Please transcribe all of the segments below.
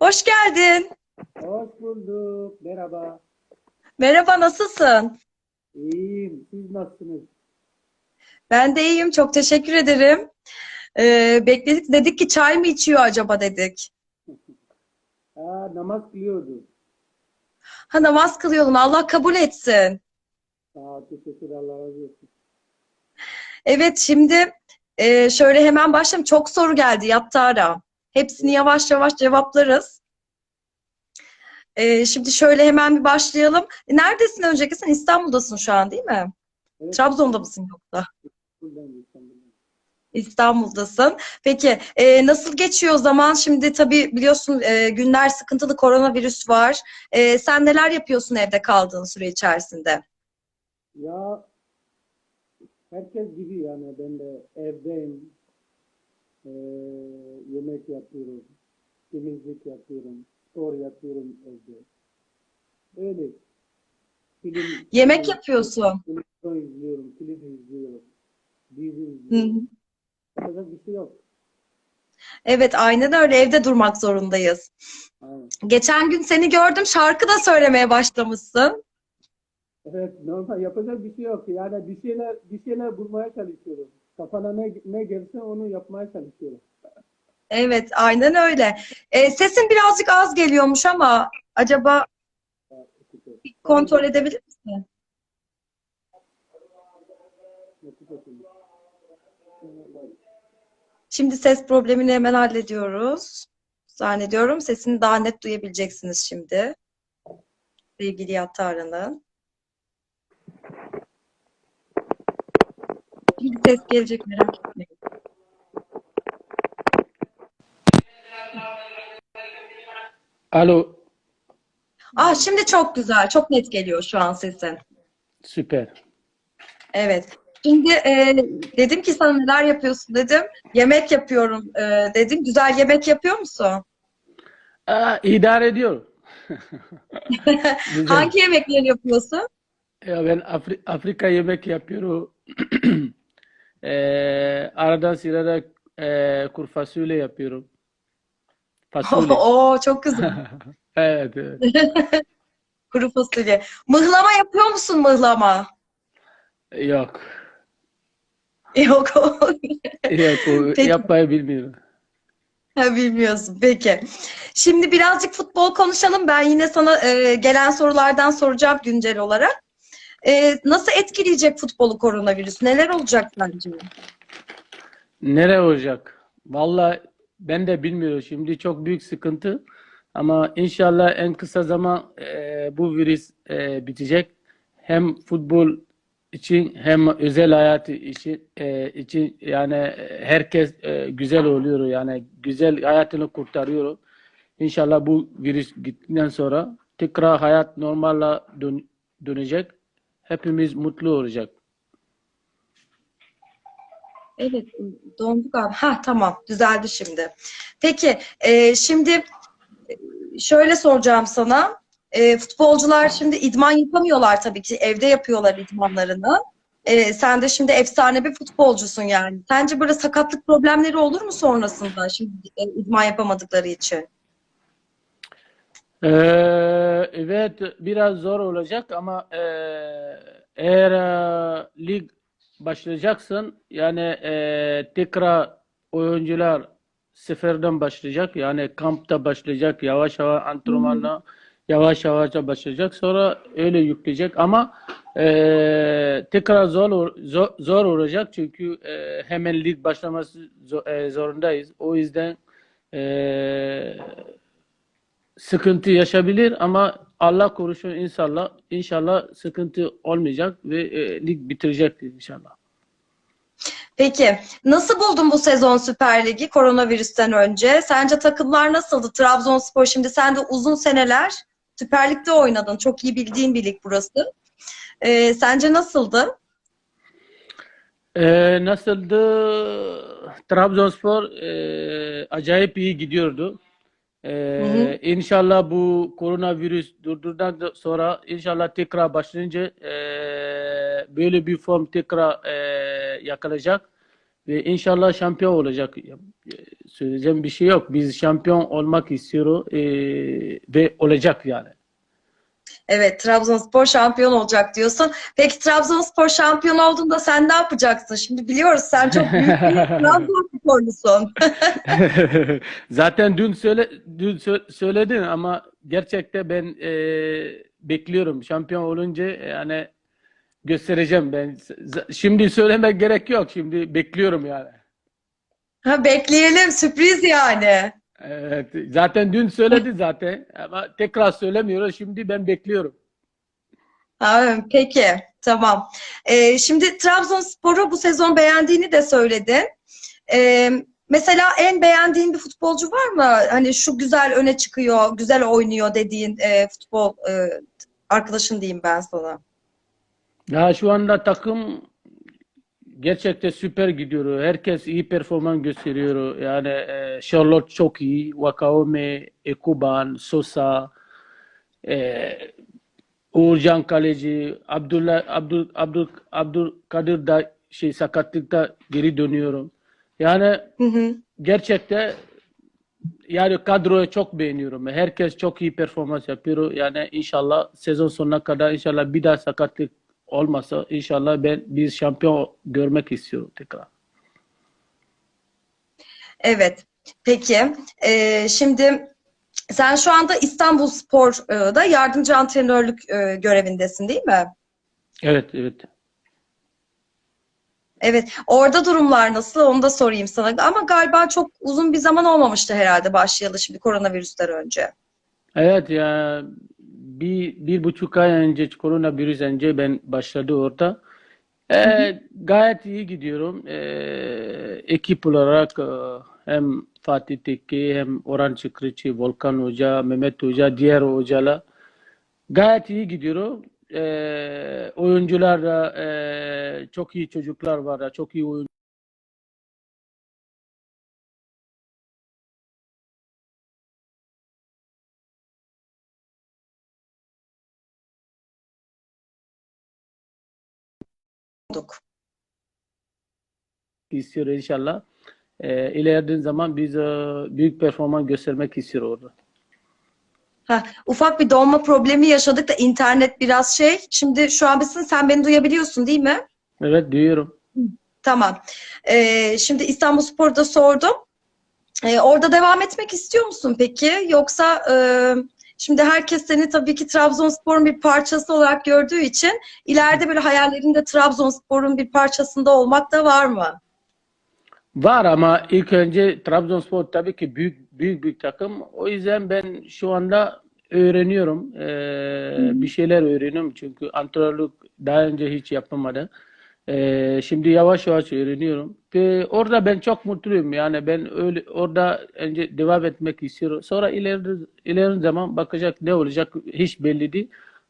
Hoş geldin. Hoş bulduk. Merhaba. Merhaba, nasılsın? İyiyim. Siz nasılsınız? Ben de iyiyim, çok teşekkür ederim. Ee, bekledik, dedik ki çay mı içiyor acaba dedik. Aa, namaz kılıyordu. Ha namaz kılıyordun, Allah kabul etsin. Aa, teşekkür Allah razı olsun. Evet, şimdi e, şöyle hemen başlayalım. Çok soru geldi Yattara. Hepsini yavaş yavaş cevaplarız. E, şimdi şöyle hemen bir başlayalım. E, Neredesin önceki? Sen İstanbul'dasın şu an değil mi? Evet. Trabzon'da mısın yoksa? İstanbul'dasın. Peki e, nasıl geçiyor zaman? Şimdi tabii biliyorsun e, günler sıkıntılı koronavirüs var. E, sen neler yapıyorsun evde kaldığın süre içerisinde? Ya herkes gibi yani ben de evdeyim. Ee, yemek yapıyorum. Temizlik yapıyorum. Spor yapıyorum evde. Öyle. Film, Yemek yapıyorsun. Televizyon izliyorum. Film izliyorum. Dizi izliyorum. hı. Yapacak bir şey yok. Evet, aynen öyle. Evde durmak zorundayız. Aynen. Geçen gün seni gördüm, şarkı da söylemeye başlamışsın. Evet, normal yapacak bir şey yok. Yani bir şeyler bir şeyler bulmaya çalışıyorum. Kafana ne ne gelse onu yapmaya çalışıyorum. Evet, aynen öyle. E, sesin birazcık az geliyormuş ama acaba kontrol edebilir misin? Şimdi ses problemini hemen hallediyoruz. Zannediyorum sesini daha net duyabileceksiniz şimdi. Sevgili Yattarı'nın. Şimdi ses gelecek merak etmeyin. Alo, Ah şimdi çok güzel, çok net geliyor şu an sesin. süper. Evet. Şimdi e, dedim ki sana neler yapıyorsun dedim. Yemek yapıyorum e, dedim. Güzel yemek yapıyor musun? Aa, idare ediyor. Güzel. Hangi yemekleri yapıyorsun? Ya ben Afri- Afrika yemek yapıyorum. Ee, aradan sırada e, kuru fasulye yapıyorum. Fasulye. Oo çok güzel. Evet, evet. Kuru fasulye. Mıhlama yapıyor musun mıhlama? Yok. Yok. Yok, Peki. yapmayı bilmiyorum. Ha, Bilmiyorsun. Peki. Şimdi birazcık futbol konuşalım. Ben yine sana e, gelen sorulardan soracağım güncel olarak. E, nasıl etkileyecek futbolu koronavirüs? Neler olacak bence? Nere olacak? Vallahi ben de bilmiyorum. Şimdi çok büyük sıkıntı. Ama inşallah en kısa zaman e, bu virüs e, bitecek. Hem futbol için hem özel hayatı için, e, için yani herkes e, güzel oluyor. Yani güzel hayatını kurtarıyor. İnşallah bu virüs gittikten sonra tekrar hayat normala dön- dönecek. Hepimiz mutlu olacak. Evet, donduk abi. Ha tamam, düzeldi şimdi. Peki, e, şimdi e, şöyle soracağım sana. E, futbolcular şimdi idman yapamıyorlar tabii ki. Evde yapıyorlar idmanlarını. E, sen de şimdi efsane bir futbolcusun yani. Sence böyle sakatlık problemleri olur mu sonrasında şimdi e, idman yapamadıkları için? Ee, evet biraz zor olacak ama e, eğer e, lig başlayacaksın yani e, tekrar oyuncular sıfırdan başlayacak yani kampta başlayacak yavaş yavaş antrenmanla yavaş yavaş başlayacak sonra öyle yükleyecek ama e, tekrar zor zor, zor olacak çünkü e, hemen lig başlaması zo- e, zorundayız. O yüzden e, sıkıntı yaşayabilir ama Allah korusun inşallah inşallah sıkıntı olmayacak ve e, lig bitirecek inşallah. Peki, nasıl buldun bu sezon Süper Ligi koronavirüsten önce? Sence takımlar nasıldı? Trabzonspor şimdi sen de uzun seneler Süper Lig'de oynadın. Çok iyi bildiğin bir lig burası. Ee, sence nasıldı? E, nasıldı? Trabzonspor e, acayip iyi gidiyordu. E, hı. İnşallah bu koronavirüs durduktan sonra inşallah tekrar başlayınca e, böyle bir form tekrar e, yakalayacak ve inşallah şampiyon olacak. E, Söyleyeceğim bir şey yok. Biz şampiyon olmak istiyoruz e, ve olacak yani. Evet, Trabzonspor şampiyon olacak diyorsun. Peki Trabzonspor şampiyon olduğunda sen ne yapacaksın? Şimdi biliyoruz sen çok büyük bir Trabzonsporlusun. Zaten dün söyle dün sö- söyledin ama gerçekten ben e, bekliyorum. Şampiyon olunca yani göstereceğim ben. Şimdi söylemek gerek yok. Şimdi bekliyorum yani. Ha, bekleyelim, sürpriz yani. Evet, zaten dün söyledi zaten ama tekrar söylemiyoruz. Şimdi ben bekliyorum. Ha, peki, tamam. Ee, şimdi Trabzonspor'u bu sezon beğendiğini de söyledin. Ee, mesela en beğendiğin bir futbolcu var mı? Hani şu güzel öne çıkıyor, güzel oynuyor dediğin e, futbol e, arkadaşın diyeyim ben sana. Ya şu anda takım gerçekten süper gidiyor. Herkes iyi performans gösteriyor. Yani e, Charlotte çok iyi, Wakaume, Ekuban, Sosa, e, Uğurcan Kaleci, Abdullah Abdul Abdul Abdülkadir da şey sakatlıkta geri dönüyorum. Yani Hı hı. gerçekten yani kadroyu çok beğeniyorum. Herkes çok iyi performans yapıyor. Yani inşallah sezon sonuna kadar inşallah bir daha sakatlık olmasa inşallah ben biz şampiyon görmek istiyorum tekrar. Evet. Peki. Ee, şimdi sen şu anda İstanbulspor'da yardımcı antrenörlük e, görevindesin değil mi? Evet, evet. Evet. Orada durumlar nasıl? Onu da sorayım sana. Ama galiba çok uzun bir zaman olmamıştı herhalde başlayalı şimdi koronavirüsten önce. Evet ya bir, bir buçuk ay önce koronavirüs önce ben başladı orada. Ee, gayet iyi gidiyorum. Ee, ekip olarak e, hem Fatih Tekke hem Orhan Çıkrıcı, Volkan Hoca, Mehmet Hoca, diğer hocalar gayet iyi gidiyorum. Ee, oyuncular da e, çok iyi çocuklar var. Çok iyi oyun olduk. istiyor inşallah. Ee, ilerleyen zaman biz e, büyük performans göstermek istiyor orada. Ha, ufak bir donma problemi yaşadık da internet biraz şey. Şimdi şu an bizim sen beni duyabiliyorsun değil mi? Evet duyuyorum. Tamam. Ee, şimdi İstanbulspor'da sordum. Ee, orada devam etmek istiyor musun peki? Yoksa e, şimdi herkes seni tabii ki Trabzonspor'un bir parçası olarak gördüğü için ileride böyle hayallerinde Trabzonspor'un bir parçasında olmak da var mı? Var ama ilk önce Trabzonspor tabii ki büyük büyük bir takım. O yüzden ben şu anda öğreniyorum. Ee, bir şeyler öğreniyorum çünkü antrenörlük daha önce hiç yapamadım. Ee, şimdi yavaş yavaş öğreniyorum. Ve orada ben çok mutluyum. Yani ben öyle orada önce devam etmek istiyorum. Sonra ileri ileri zaman bakacak ne olacak hiç belli değil.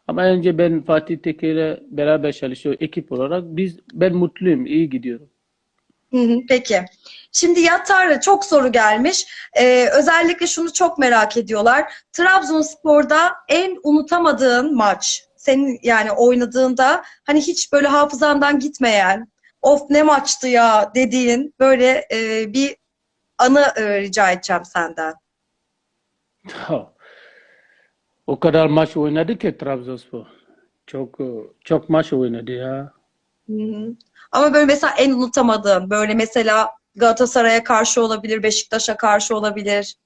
Ama önce ben Fatih Tekke beraber çalışıyor ekip olarak. Biz ben mutluyum, iyi gidiyorum. Peki. Şimdi Yatar'la çok soru gelmiş. Ee, özellikle şunu çok merak ediyorlar. Trabzonspor'da en unutamadığın maç, senin yani oynadığında hani hiç böyle hafızandan gitmeyen, of ne maçtı ya dediğin böyle e, bir anı e, rica edeceğim senden. O kadar maç oynadı ki Trabzonspor. Çok çok maç oynadı ya. Hı hı. Ama böyle mesela en unutamadığın, böyle mesela Galatasaray'a karşı olabilir, Beşiktaş'a karşı olabilir.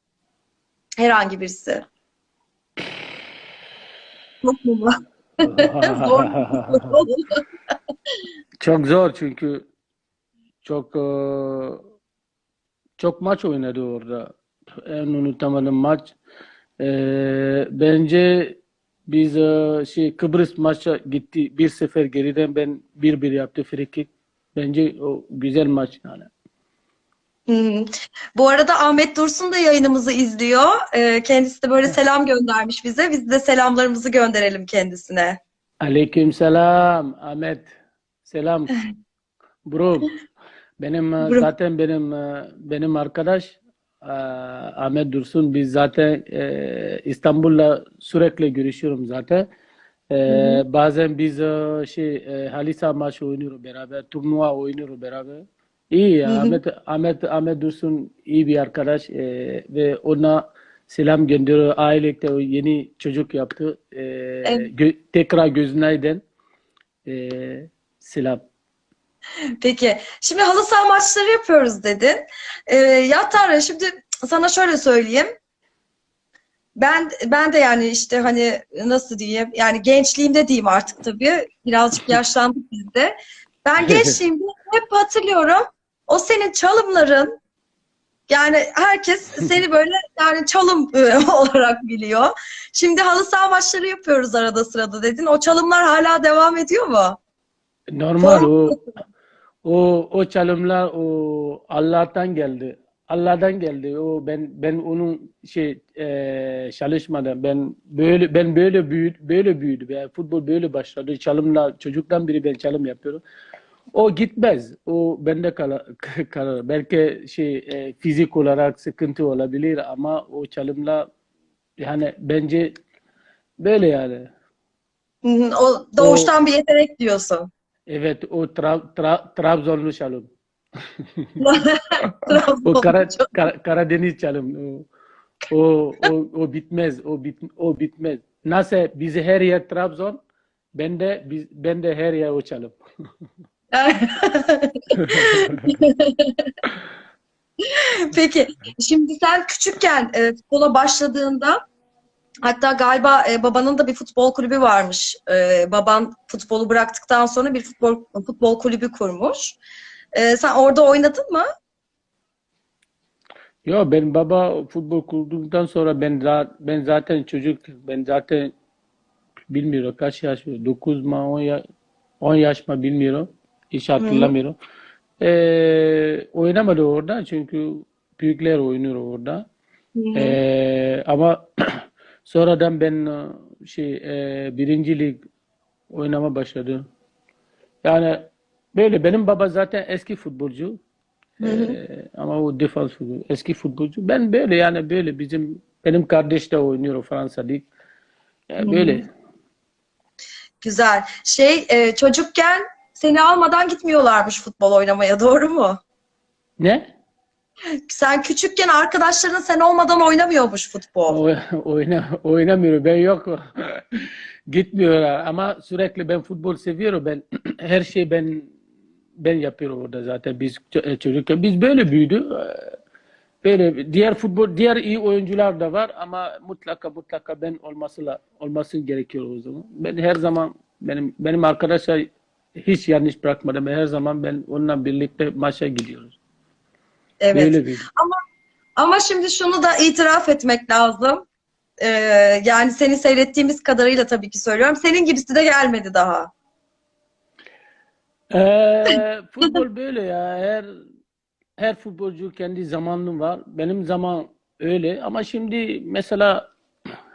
Herhangi birisi. Yok mu bu? Zor. Çok zor çünkü çok e, çok maç oynadı orada. En unutamadığım maç. E, bence biz e, şey Kıbrıs maça gitti. Bir sefer geriden ben bir bir yaptı free kick. Bence o güzel maç yani. Hı. Bu arada Ahmet Dursun da yayınımızı izliyor. Ee, kendisi de böyle selam göndermiş bize. Biz de selamlarımızı gönderelim kendisine. Aleykümselam Ahmet. Selam. Bro. Benim e, Bro. zaten benim e, benim arkadaş Ahmet Dursun biz zaten e, İstanbul'la sürekli görüşüyorum zaten. E, bazen biz e, şey e, Halisa maçı oynuyoruz beraber, turnuva oynuyoruz beraber. İyi ya. Hı hı. Ahmet, Ahmet, Ahmet Dursun iyi bir arkadaş ee, ve ona selam gönderiyor. Ailelikte o yeni çocuk yaptı. Ee, Evet. gö- tekrar gözünden ee, selam. Peki. Şimdi halı saha maçları yapıyoruz dedin. Ee, ya Tanrı şimdi sana şöyle söyleyeyim. Ben ben de yani işte hani nasıl diyeyim yani gençliğimde diyeyim artık tabii birazcık yaşlandık biz de. Ben gençliğimde hep hatırlıyorum o senin çalımların yani herkes seni böyle yani çalım e, olarak biliyor. Şimdi halı saha maçları yapıyoruz arada sırada dedin. O çalımlar hala devam ediyor mu? Normal Form- o o o çalımlar o Allah'tan geldi. Allah'tan geldi. O ben ben onun şey eee çalışmadan ben böyle ben böyle büyüdü böyle büyüdü. Yani futbol böyle başladı. Çalımla çocuktan beri ben çalım yapıyorum. O gitmez. O bende kala- kalır. Belki şey e, fizik olarak sıkıntı olabilir ama o çalımla yani bence böyle yani. O doğuştan bir yetenek diyorsun. Evet o tra, tra, Trabzonlu çalım. O. Kara, Kara- Karadeniz çalım. O, o, o, o bitmez. O bit, o bitmez. Nasıl bizi her yer Trabzon, ben de biz, ben de her yer o çalım. Peki, şimdi sen küçükken e, futbola başladığında hatta galiba e, babanın da bir futbol kulübü varmış. E, baban futbolu bıraktıktan sonra bir futbol futbol kulübü kurmuş. E, sen orada oynadın mı? Yo ben baba futbol kurduktan sonra ben ben zaten çocuk ben zaten bilmiyorum kaç yaş 9 mu 10 ya, 10 yaş mı bilmiyorum. Hiç hatırlamıyorum. Ee, oynamadı orada çünkü büyükler oynuyor orada. Ee, ama sonradan ben e, şey e, birinci lig oynama başladım. Yani böyle benim baba zaten eski futbolcu. Ee, ama o defans futbol, eski futbolcu. Ben böyle yani böyle bizim benim kardeş de oynuyor Fransa Lig. Yani böyle. Güzel. Şey e, çocukken seni almadan gitmiyorlarmış futbol oynamaya, doğru mu? Ne? Sen küçükken arkadaşların sen olmadan oynamıyormuş futbol. Oy- Oyna, oynamıyor. Ben yok. Gitmiyorlar ama sürekli ben futbol seviyorum. Ben her şeyi ben ben yapıyorum orada zaten biz ç- çocukken. Biz böyle büyüdü. Böyle diğer futbol diğer iyi oyuncular da var ama mutlaka mutlaka ben olması la- olması gerekiyor o zaman. Ben her zaman benim benim arkadaşlar hiç yanlış bırakmadım. Her zaman ben onunla birlikte maça gidiyoruz. Evet. Böyle büyüdüm. Ama şimdi şunu da itiraf etmek lazım. Ee, yani seni seyrettiğimiz kadarıyla tabii ki söylüyorum. Senin gibisi de gelmedi daha. Ee, futbol böyle ya. Her her futbolcu kendi zamanı var. Benim zaman öyle ama şimdi mesela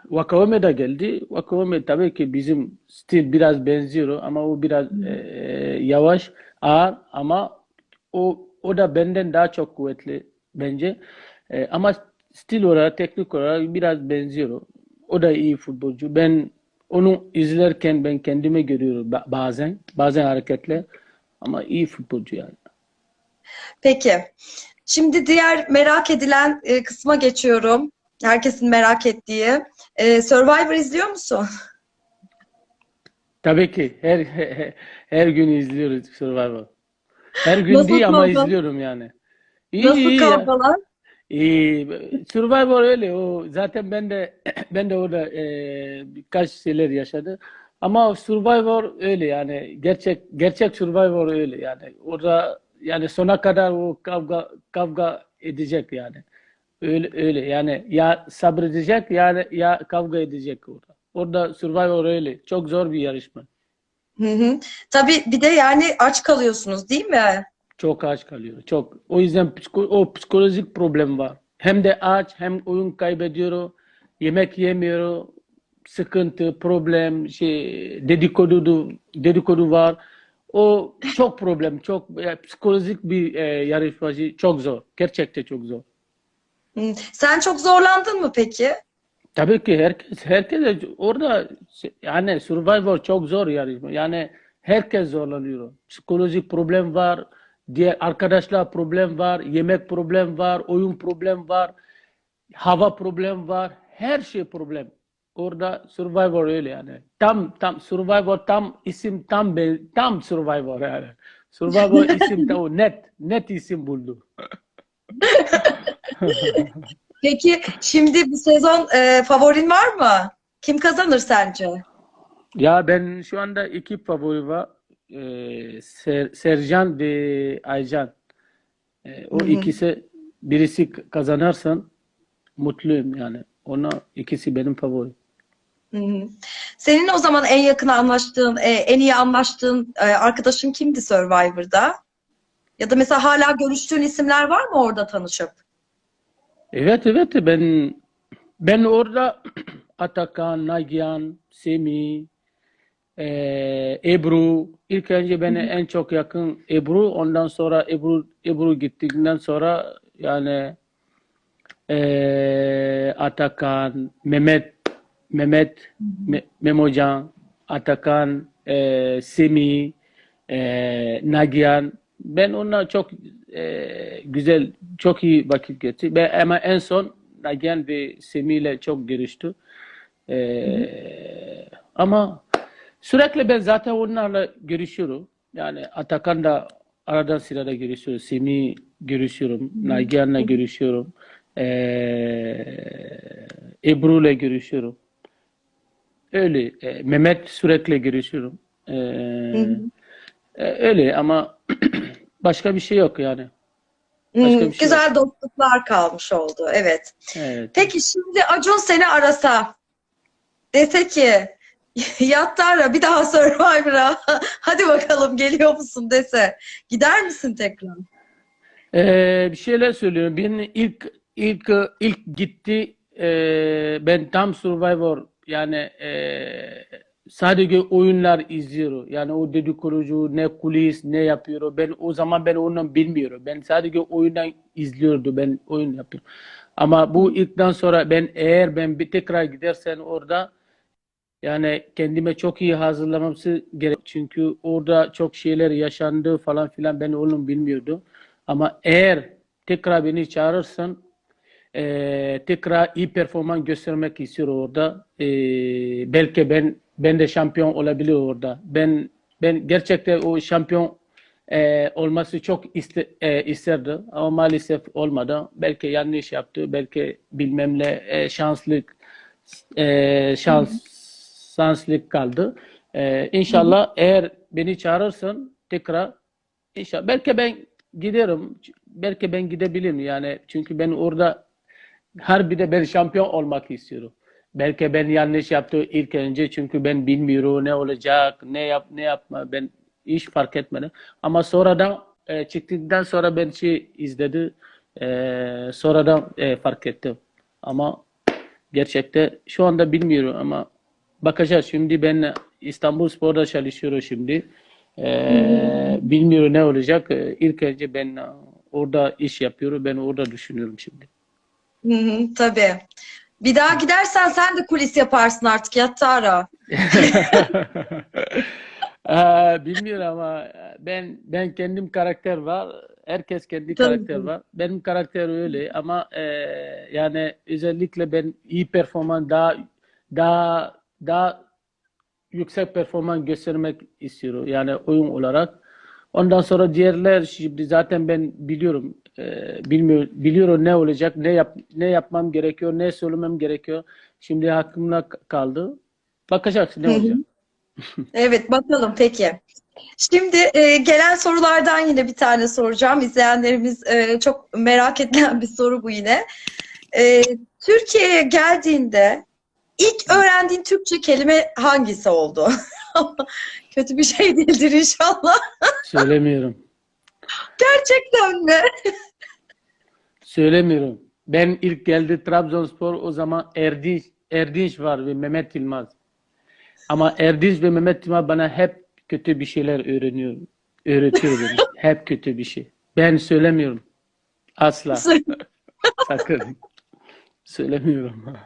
Vakame de geldi. Vakame tabii ki bizim stil biraz benziyor ama o biraz e, yavaş, ağır ama o o da benden daha çok kuvvetli bence. E, ama stil olarak, teknik olarak biraz benziyor. O da iyi futbolcu. Ben onu izlerken ben kendime görüyorum ba- bazen, bazen hareketler ama iyi futbolcu yani. Peki. Şimdi diğer merak edilen e, kısma geçiyorum. Herkesin merak ettiği. Ee, Survivor izliyor musun? Tabii ki her her, her gün izliyoruz Survivor. Her gün Nasıl değil ama kavga? izliyorum yani. İyi Nasıl iyi ya. kavgalar? İyi. Survivor öyle o. Zaten ben de ben de orada e, birkaç şeyler yaşadı. Ama Survivor öyle yani gerçek gerçek Survivor öyle yani. Orada yani sona kadar o kavga kavga edecek yani. Öyle öyle yani ya sabredecek ya ya kavga edecek orada. Orada Survivor öyle. Çok zor bir yarışma. Hı hı. Tabii bir de yani aç kalıyorsunuz değil mi? Çok aç kalıyor. Çok. O yüzden psiko- o psikolojik problem var. Hem de aç hem oyun kaybediyor. Yemek yemiyor. Sıkıntı, problem, şey, dedikodu, dedikodu var. O çok problem. Çok e, psikolojik bir e, yarışmacı. Çok zor. Gerçekten çok zor. Hı. Sen çok zorlandın mı peki? Tabii ki herkes herkes orada yani Survivor çok zor yarışma. Yani herkes zorlanıyor. Psikolojik problem var, diğer arkadaşlar problem var, yemek problem var, oyun problem var, hava problem var, her şey problem. Orada Survivor öyle yani. Tam tam Survivor tam isim tam tam Survivor yani. Survivor isim tam net net isim buldu. Peki şimdi bu sezon e, favorin var mı? Kim kazanır sence? Ya ben şu anda iki favori var. Ee, Ser, Sercan ve Aycan. Ee, o Hı hı. ikisi birisi kazanırsan mutluyum yani. Ona ikisi benim. Hı hı. Senin o zaman en yakın anlaştığın, e, en iyi anlaştığın e, arkadaşın kimdi Survivor'da? Ya da mesela hala görüştüğün isimler var mı orada tanışıp? Evet evet. Ben ben orada Atakan, Nagihan, Semih, eee, Ebru. İlk önce beni en çok yakın Ebru. Ondan sonra Ebru Ebru gittikten sonra yani eee, Atakan, Mehmet Mehmet Me- Memocan, Atakan, eee, Semih, eee, Nagihan ben onunla çok eee, güzel çok iyi vakit geçti. Ben ama en son Nagihan ve Semih ile çok görüştü. Eee, ama sürekli ben zaten onlarla görüşüyorum. Yani Atakan da aradan sırada görüşüyoruz. Semih görüşüyorum. Nagihan'la görüşüyorum. Eee Ebru ile görüşüyorum. Öyle. E, Mehmet sürekli görüşüyorum. E, e, öyle ama başka bir şey yok yani. Hmm, bir şey güzel dostluklar kalmış oldu. Evet. Evet. Peki şimdi Acun seni arasa dese ki Yattara bir daha Survivor'a hadi bakalım geliyor musun dese gider misin tekrar? Ee, bir şeyler söylüyorum. Ben ilk ilk ilk gitti ee, ben tam Survivor yani ee, sadece oyunlar izliyorum. Yani o dedikoducu ne kulis ne yapıyor. Ben o zaman ben onu bilmiyorum. Ben sadece oyundan izliyordum. Ben oyun yapıyorum. Ama bu ilkten sonra ben eğer ben bir tekrar gidersen orada yani kendime çok iyi hazırlamamsı gerek. Çünkü orada çok şeyler yaşandı falan filan ben onu bilmiyordum. Ama eğer tekrar beni çağırırsan eee, tekrar iyi performans göstermek istiyorum orada. Eee, belki ben ben de şampiyon olabilir orada. Ben ben gerçekten o şampiyon eee, olması çok iste, eee, isterdi ama maalesef olmadı. Belki yanlış yaptı, belki bilmem ne eee, şanslık eee, şans şanslık kaldı. Eee inşallah eğer beni çağırırsan tekrar inşallah belki ben giderim. Belki ben gidebilirim yani çünkü ben orada harbide ben şampiyon olmak istiyorum. Belki ben yanlış yaptım ilk önce çünkü ben bilmiyorum ne olacak, ne yap ne yapma ben hiç fark etmedim. Ama sonradan e, çıktıktan sonra ben şey izledi. E, sonradan e, fark ettim. Ama gerçekten şu anda bilmiyorum ama bakacağız. Şimdi ben İstanbulspor'da çalışıyorum şimdi. E, bilmiyorum ne olacak. E, İlk önce ben orada iş yapıyorum. Ben orada düşünüyorum şimdi. Hı, tabii. Bir daha gidersen sen de kulis yaparsın artık Yattara. Eee, bilmiyorum ama ben ben kendim karakter var. Herkes kendi Tabii. karakter var. Benim karakter öyle ama eee, yani özellikle ben iyi performans daha daha daha yüksek performans göstermek istiyorum. Yani oyun olarak. Ondan sonra diğerler şimdi zaten ben biliyorum. Eee bilmiyor, biliyorum ne olacak, ne yap ne yapmam gerekiyor, ne söylemem gerekiyor. Şimdi hakkımda kaldı. Bakacağız ne olacak. Evet bakalım peki. Şimdi e, gelen sorulardan yine bir tane soracağım. İzleyenlerimiz e, çok merak edilen bir soru bu yine. E, Türkiye'ye geldiğinde ilk öğrendiğin Türkçe kelime hangisi oldu? Kötü bir şey değildir inşallah. Söylemiyorum. Gerçekten mi? Söylemiyorum. Ben ilk geldi Trabzonspor o zaman Erdinç, Erdinç var ve Mehmet Yılmaz. Ama Erdinç ve Mehmet Yılmaz bana hep kötü bir şeyler öğreniyor. Öğretiyor beni. Hep kötü bir şey. Ben söylemiyorum. Asla. Sakın. Söylemiyorum.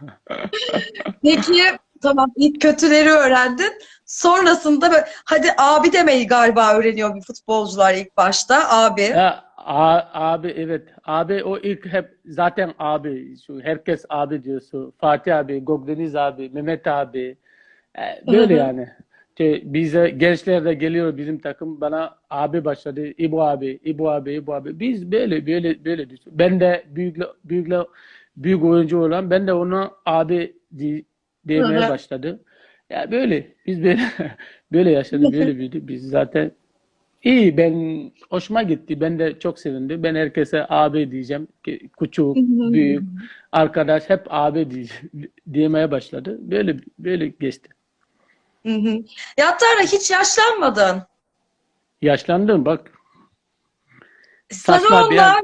Peki tamam ilk kötüleri öğrendin. Sonrasında böyle, hadi abi demeyi galiba öğreniyor bir futbolcular ilk başta. Abi. Ya a- abi evet abi o ilk hep zaten abi şu herkes abi diyorsun Fatih abi Gökdeniz abi Mehmet abi E, böyle Hı hı. yani İşte bize gençler de geliyor bizim takım bana abi başladı İbo abi İbo abi İbo abi biz böyle böyle böyle diyoruz. ben de büyükle büyükle büyük oyuncu olan ben de ona abi demeye hı. başladı ya böyle biz böyle böyle yaşadık böyle büyüdük biz zaten İyi ben hoşuma gitti. Ben de çok sevindim. Ben herkese abi diyeceğim. Küçük, büyük, arkadaş hep abi diyeceğim, diyemeye başladı. Böyle böyle geçti. Hı hı. Ya Tara hiç yaşlanmadın. Yaşlandım bak. Sarı Saçma bir onlar,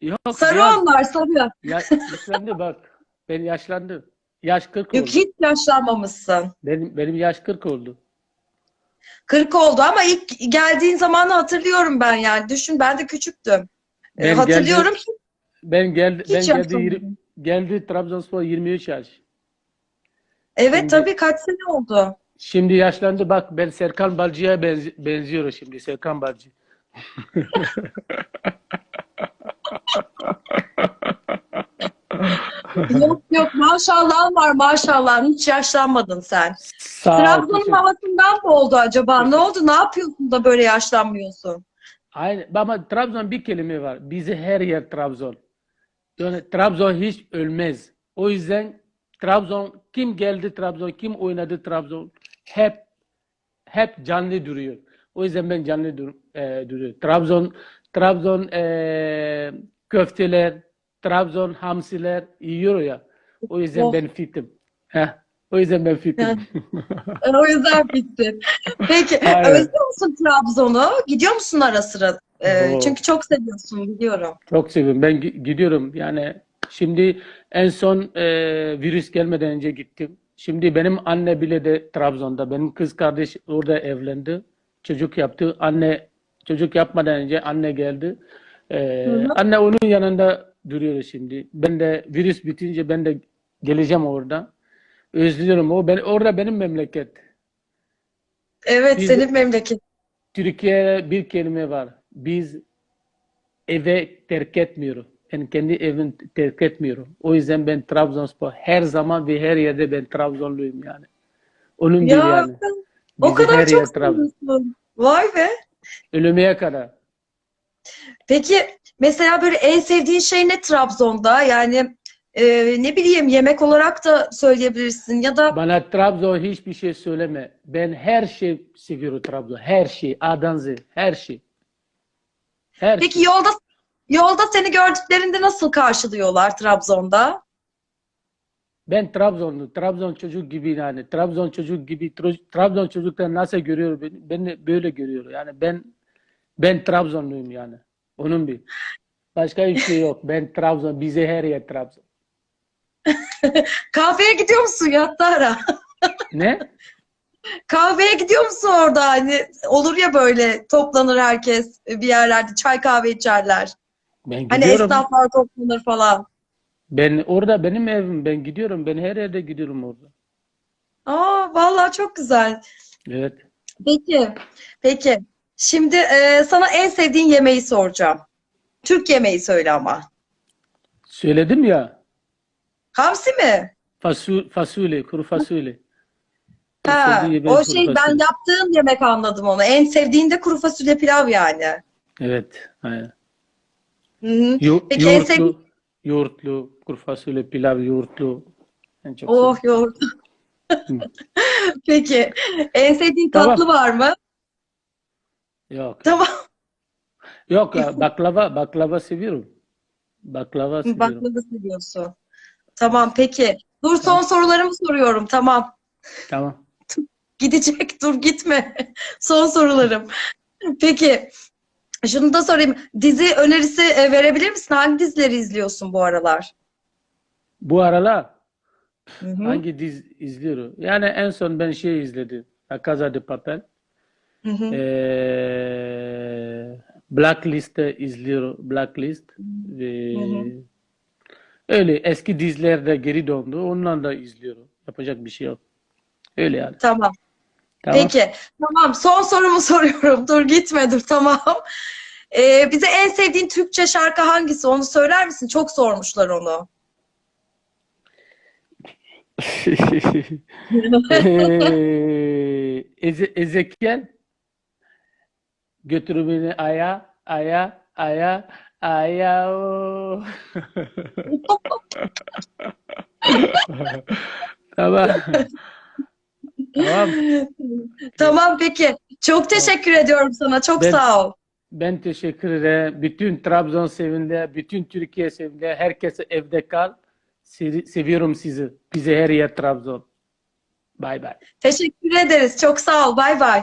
Yok sarı biraz onlar, sarı. ya, yaşlandı bak. Ben yaşlandım. Yaş 40 Yok oldu. hiç yaşlanmamışsın. Benim benim yaş 40 oldu. 40 oldu ama ilk geldiğin zamanı hatırlıyorum ben yani. Düşün ben de küçüktüm. Ee, Ben hatırlıyorum ki Ben geldi hiç ben geldi yirmi- geldi Trabzonspor 23 yaş. Evet Şimdi- tabii kaç sene oldu. Şimdi yaşlandı bak ben Serkan Balcı'ya benzi- benziyorum şimdi Serkan Balcı. Yok yok maşallah var maşallah hiç yaşlanmadın sen. Sağ ol, Trabzon'un teşekkür- havasından mı oldu acaba? Ne oldu? Ne yapıyorsun da böyle yaşlanmıyorsun? Aynı, ama Trabzon bir kelime var. Bizi her yer Trabzon. Yani Trabzon hiç ölmez. O yüzden Trabzon kim geldi Trabzon, kim oynadı Trabzon hep hep canlı duruyor. O yüzden ben canlı dur, e, duruyor. Trabzon Trabzon e, köfteler, Trabzon hamsiler yiyor ya. O yüzden Oh. ben fitim. Heh, o yüzden ben fitim. E, O yüzden bitti. Peki Aynen. özlüyor musun Trabzon'u? Gidiyor musun ara sıra? E, Oo. çünkü çok seviyorsun biliyorum. Çok seviyorum. Ben gi- gidiyorum. Yani şimdi en son e, virüs gelmeden önce gittim. Şimdi benim anne bile de Trabzon'da. Benim kız kardeş orada evlendi. Çocuk yaptı. Anne çocuk yapmadan önce anne geldi. E, Hı hı. anne onun yanında duruyor şimdi. Ben de virüs bitince ben de geleceğim orada. Özlüyorum. O ben orada benim memleket. Evet Biz- senin memleket. Türkiye'de bir kelime var. Biz eve terk etmiyorum. Ben kendi evimi terk etmiyorum. O yüzden ben Trabzonspor her zaman ve her yerde ben Trabzonluyum yani. Onun gibi Ya yani. o kadar çok seviyorsun. Vay be. Ölümeye kadar. Peki mesela böyle en sevdiğin şey ne Trabzon'da? Yani e, ne bileyim yemek olarak da söyleyebilirsin ya da Bana Trabzon hiçbir şey söyleme. Ben her şey seviyorum Trabzon. Her şey. A'dan Z. Her şey. Her peki şey. yolda yolda seni gördüklerinde nasıl karşılıyorlar Trabzon'da? Ben Trabzonlu, Trabzon çocuk gibi yani. Trabzon çocuk gibi, Trabzon çocuklar nasıl görüyor beni? Beni böyle görüyor. Yani ben ben Trabzonluyum yani. Onun bir. Başka hiçbir şey yok. Ben Trabzon, bize her yer Trabzon. Kahveye gidiyor musun Yattara? Ne? Kahveye gidiyor musun orada? Hani olur ya böyle toplanır herkes bir yerlerde çay kahve içerler. Ben Hani gidiyorum. esnaflar toplanır falan. Ben orada benim evim. Ben gidiyorum. Ben her yerde gidiyorum orada. Aa vallahi çok güzel. Evet. Peki, peki. Şimdi e, sana en sevdiğin yemeği soracağım. Türk yemeği söyle ama. Söyledim ya. Hamsi mi? Fasul, fasulye, kuru fasulye. En Ha, sevdiğim o şey ben fasulye. yaptığın yemek anladım onu. En sevdiğin de kuru fasulye pilav yani. Evet. Aynen. Hı hı. Yo- Peki en yoğurtlu, sevdiğin... yoğurtlu, kuru fasulye, pilav, yoğurtlu. En çok Oh yoğurt. Peki. En sevdiğin Tamam. tatlı var mı? Yok. Tamam. Yok ya, baklava baklava seviyorum. Baklava seviyorum. Baklava seviyorsun. Tamam peki. Dur son sorularımı soruyorum. Tamam. Tamam. Gidecek. Dur gitme. Son sorularım. Peki. Şunu da sorayım. Dizi önerisi e, verebilir misin? Hangi dizileri izliyorsun bu aralar? Bu aralar Hı hı. hangi dizi izliyorum? Yani en son ben şey izledim. La Casa de Papel. Hı hı. Ee, Blacklist'ı. Blacklist. Ve Hı hı. öyle eski dizilerde geri döndü. Ondan da izliyorum. Yapacak bir şey yok. Öyle yani. Tamam. Tamam. Peki. Tamam. Son sorumu soruyorum. Dur gitme dur. Tamam. Ee, bize en sevdiğin Türkçe şarkı hangisi? Onu söyler misin? Çok sormuşlar onu. Eze- Ezekiel götür beni aya aya aya aya o. Tamam. Tamam. Tamam peki. Çok teşekkür ediyorum sana. Çok Ben- sağ ol. Ben teşekkür ederim. Bütün Trabzon sevinde, bütün Türkiye sevinde, herkese evde kal. Se- Seviyorum sizi. Bize her yer Trabzon. Bay bay. Teşekkür ederiz. Çok sağ ol. Bay bay.